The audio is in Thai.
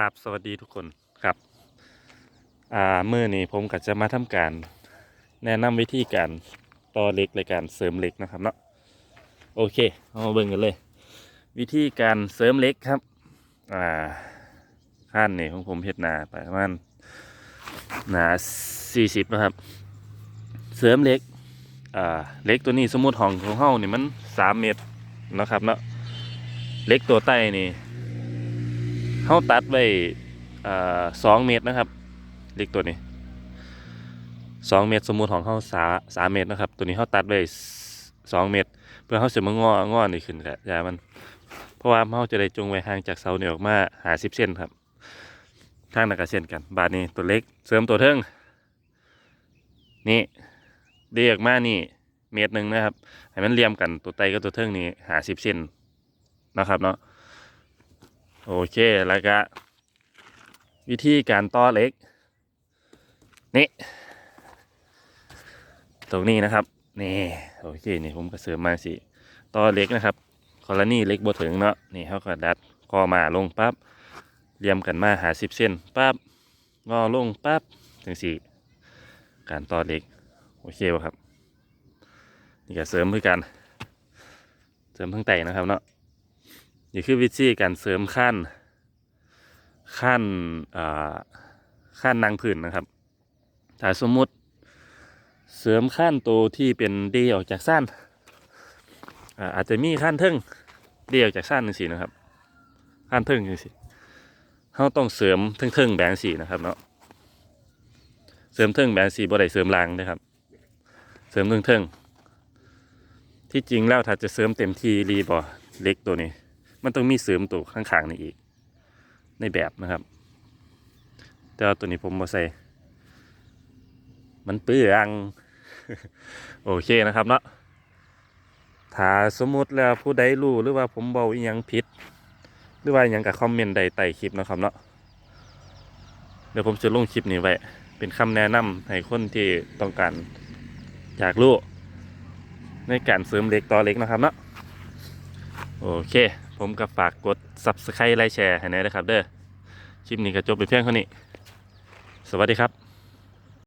ครับสวัสดีทุกคนครับอ่าเมื่อนี้ผมก็จะมาทำการ แนะนำวิธีการต่อเหล็กในการเสริมเหล็กนะครับเนาะโอเคเอามาเบิ่งกันเลย วิธีการเสริมเหล็กครับอ่าขั้นนี่ของผมเฮ็ดนาไปประมาณหนา40นะครับ เสริมเหล็กอ่าเหล็กตัวนี้สมมติห้องของเฮานี่มัน3เมตรนะครับเนาะเหล็กตัวใต้นี่ เขาตัดไว้สองเมตรนะครับเล็กตัวนี้สองเมตรสมมุติของเขาสาสามเมตรนะครับ ตัวนี้เขาตัดไว้สองเมตร เพื่อเขาจะมางองอนี่ขึ้นกะยามัน เพราะว่าเขาจะได้จงไว้ห่างจากเสาเนี่ยออกมาหาสิบเซนครับทางนักเส้นกัน บาทนี้ตัวเล็กเสริมตัวเทิงนี่เดียกมานี่เมตรหนึ่งนะครับให้มันเรียมกันตัวไตกับตัวเทิงนี่หาสิบเซนนะครับเนาะ โอเคแล้วก็วิธีการต่อเล็ก นี่ ตรงนี้นะครับ นี่โอเคนี่ผมก็เสริมมาสิต่อเล็กนะครับกรณีเล็กบ่ถึงเนาะนี่เขาก็ดัดคอมาลงปั๊บเรียมกันมาหาสิบเส้นปั๊บงอลงปั๊บถึงสี่การต่อเล็กโอเคป่ะครับ นี่ก็เสริมเพื่อกัน เสริมทั้งไตนะครับเนาะ นี่คือวิธีการเสริมขั้นขั้นขั้นนางผื่นนะครับถ้าสมมุติเสริมขั้นตัวที่เป็นเดีออกจากสั้นอาจจะมีขั้นทึ่งเดีออกจากสั้นหนึ่งสีนะครับขั้นทึ่งหนึ่งสีเขาต้องเสริมทึ่งทึ่งแบงสีนะครับเนาะเสริมทึ่งแบงสีบ่ได้เสริมลางนะครับ เสริมทึ่งทึ่งที่จริงแล้วถ้าจะเสริมเต็มทีรีบอเล็กตัวนี้ มันต้องมีเสริมตัวข้างๆนี่อีก ในแบบนะครับ แต่ตัวนี้ผมมาใส่ มันเปื้องโอเคนะครับเนาะถ้าสมมุติแล้วผู้ใดรู้หรือว่าผมเบาอีหยังผิด หรือว่าอหยังกับคอมเมนต์ใดใต้คลิปนะครับเนาะเดี๋ยวผมจะลงคลิปนี้ไว้ เป็นคำแนะนำให้คนที่ต้องการอยากรู้ในการเสริมเล็กต่อเล็กนะครับเนาะโอเค ผมก็ฝากกด subscribe ไลค์แชร์ให้หน่อยนะครับเด้อคลิปนี้ก็จบไปเพียงเท่านี้ สวัสดีครับ